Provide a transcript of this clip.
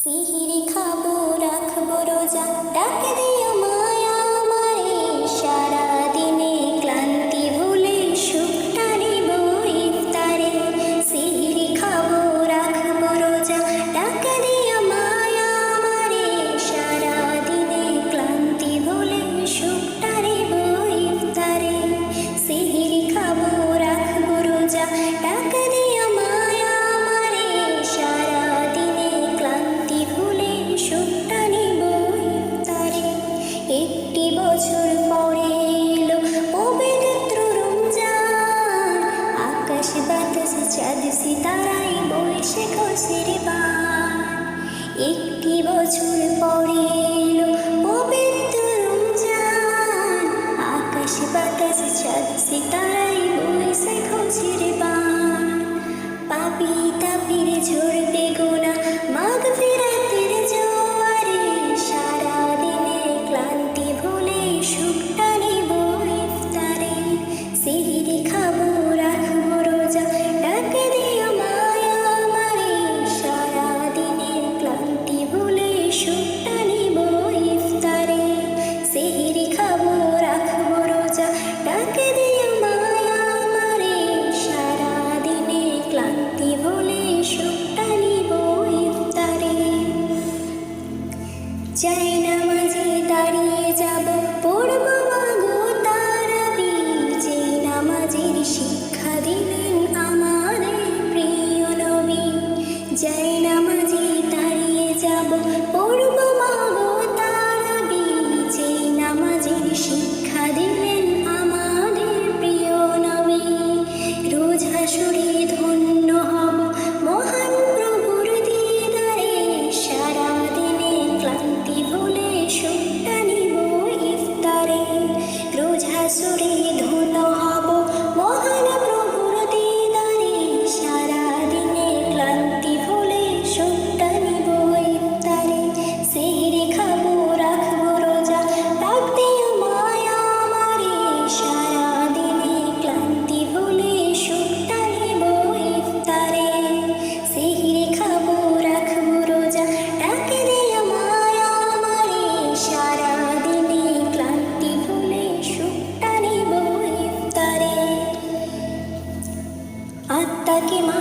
সিহিরি খাবো রাখবো রোজা ডাকে দিও বছর পরে শরীর だきます。